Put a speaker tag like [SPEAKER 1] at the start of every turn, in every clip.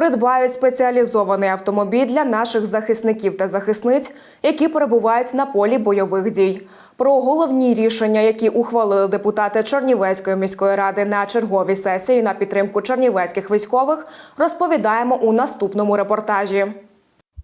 [SPEAKER 1] придбають спеціалізований автомобіль для наших захисників та захисниць, які перебувають на полі бойових дій. Про головні рішення, які ухвалили депутати Чернівецької міської ради на черговій сесії на підтримку чернівецьких військових, розповідаємо у наступному репортажі.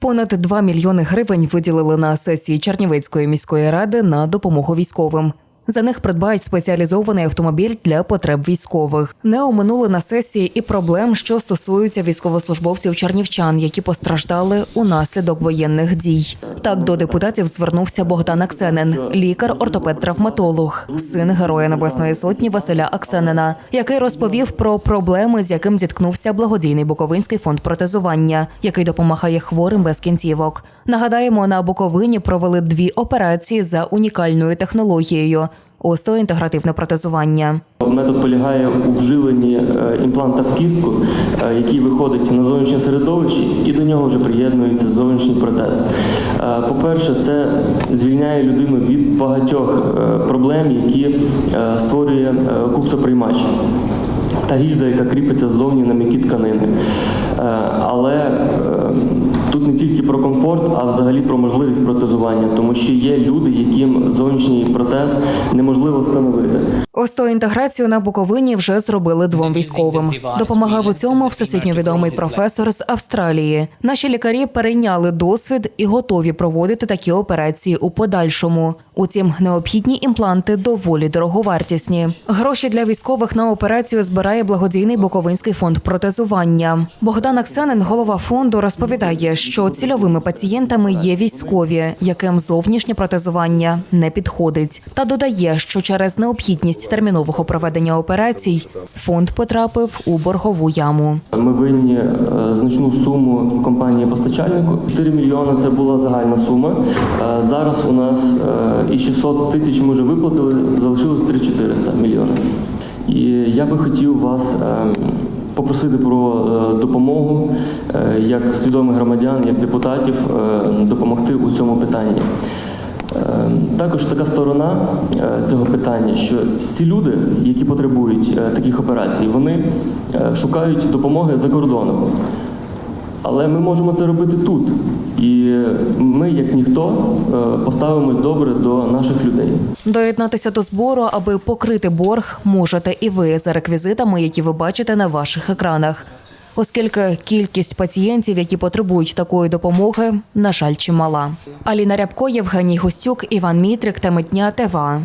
[SPEAKER 2] Понад 2 мільйони гривень виділили на сесії Чернівецької міської ради на допомогу військовим. За них придбають спеціалізований автомобіль для потреб військових. Не оминули на сесії і проблем, що стосуються військовослужбовців чернівчан, які постраждали унаслідок воєнних дій. Так до депутатів звернувся Богдан Аксенин, лікар-ортопед-травматолог, син Героя Небесної Сотні Василя Аксенина, який розповів про проблеми, з яким зіткнувся благодійний Буковинський фонд протезування, який допомагає хворим без кінцівок. Нагадаємо, на Буковині провели дві операції за унікальною технологією остеоінтегративне протезування.
[SPEAKER 3] Метод полягає у вживленні е, імпланта в кістку, е, який виходить на зовнішнє середовище, і до нього вже приєднується зовнішній протез. Е, По-перше, це звільняє людину від багатьох проблем, які створює купсоприймач та гільза, яка кріпиться ззовні на м'які тканини. Але е, тут не тільки про комфорт, а взагалі про можливість протезування, тому що є люди, яким зовнішній протез неможливо встановити.
[SPEAKER 2] Остеоінтеграцію на Буковині вже зробили двом військовим. Допомагав у цьому всесвітньо відомий професор з Австралії. Наші лікарі перейняли досвід і готові проводити такі операції у подальшому. Утім, необхідні імпланти доволі дороговартісні. Гроші для військових на операцію збирає благодійний Буковинський фонд протезування. Богдан Аксенин, голова фонду, розповідає, що цільовими пацієнтами є військові, яким зовнішнє протезування не підходить, та додає, що через необхідність термінового проведення операцій фонд потрапив у боргову яму.
[SPEAKER 3] Ми винні е, значну суму компанії постачальнику. 4 мільйони це була загальна сума. Е, Зараз у нас е, і 600 тисяч ми вже виплатили, залишилось 3400 мільйонів. І я би хотів вас попросити про допомогу як свідомих громадян, як депутатів допомогти у цьому питанні. Е, Також така сторона е, цього питання, що ці люди, які потребують е, таких операцій, вони шукають допомоги за кордоном. Але ми можемо це робити тут. І ми, як ніхто, поставимось добре до наших людей.
[SPEAKER 2] Доєднатися до збору, аби покрити борг, можете і ви за реквізитами, які ви бачите на ваших екранах. Оскільки кількість пацієнтів, які потребують такої допомоги, на жаль, чимала. Аліна Рябко, Євгеній Гостюк, Іван Мітрик та Митня ТВА.